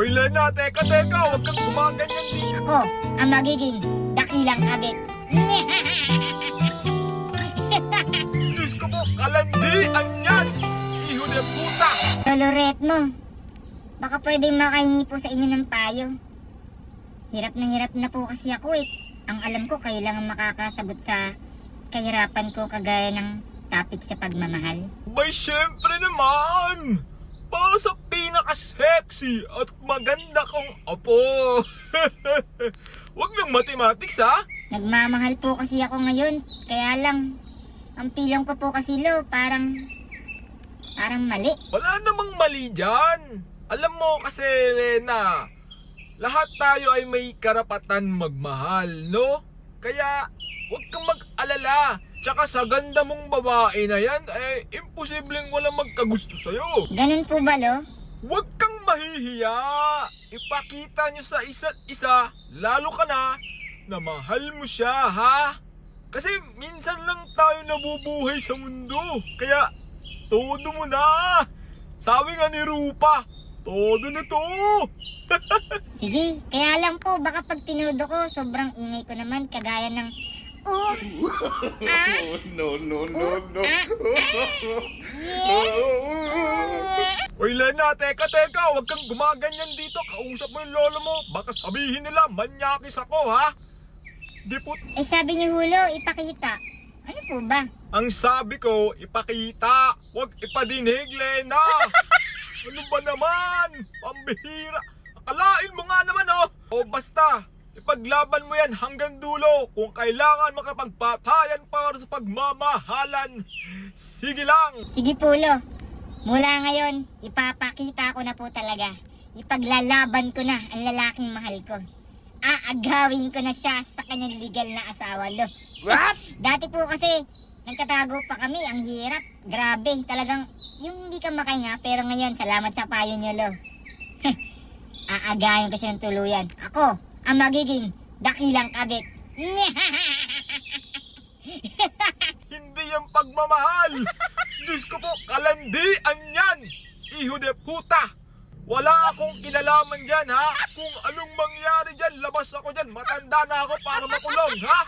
Uy, Lena, teka, teka, huwag kang gumaganyan din. Ako ang magiging dakilang kabit. Diyos ko po, kalandian yan! Iho de puta! Lolo Retmo, baka pwedeng makahingi po sa inyo ng payo. Hirap na hirap na po kasi ako eh. Ang alam ko kayo lang ang makakasagot sa kahirapan ko kagaya ng topic sa pagmamahal. Bay, syempre naman! Pinaka-sexy at maganda kong apo. Huwag lang mathematics, ha? Nagmamahal po kasi ako ngayon, kaya lang ang pilong ko po kasi lo, parang parang mali. Wala namang mali dyan. Alam mo kasi, Lena, lahat tayo ay may karapatan magmahal, no? Kaya, huwag kang mag-alala. Tsaka sa ganda mong babae na yan, eh, imposibleng walang magkagusto sa'yo. Ganun po ba lo? Huwag mahihiya. Ipakita nyo sa isa't isa, lalo ka na, na mahal mo siya, ha? Kasi minsan lang tayo nabubuhay sa mundo. Kaya, todo mo na. Sabi nga ni Rupa, todo na to. Sige, kaya lang po, baka pag tinudo ko, sobrang ingay ko naman, kagaya ng, oh, ah, no, no, no, no. Uy, Lena, teka, teka, huwag kang gumaganyan dito. Kausap mo yung lolo mo. Baka sabihin nila, manyakis ako, ha? Di po eh sabi niyo hulo, ipakita. Ano po ba? Ang sabi ko, ipakita, huwag ipadinig, Lena. ano ba naman? Pambihira. Akalain mo nga naman, oh. O basta, ipaglaban mo yan hanggang dulo. Kung kailangan makapagpatayan para sa pagmamahalan. Sige lang. Sige po lo, mula ngayon, ipapakita ko na po talaga. Ipaglalaban ko na ang lalaking mahal ko. Aagawin ko na siya sa kanyang legal na asawa lo. What? Dati po kasi, nagkatago pa kami, ang hirap. Grabe, talagang yung hindi ka makahinga. Pero ngayon, salamat sa payo niyo, Lo. Aagayin ko siya ng tuluyan. Ako, ang magiging dakilang kabit. Hindi yung pagmamahal. Kalandian yan. Iho de puta. Wala akong kinalaman dyan, ha? Kung anong mangyari dyan, labas ako dyan. Matanda na ako para makulong, ha?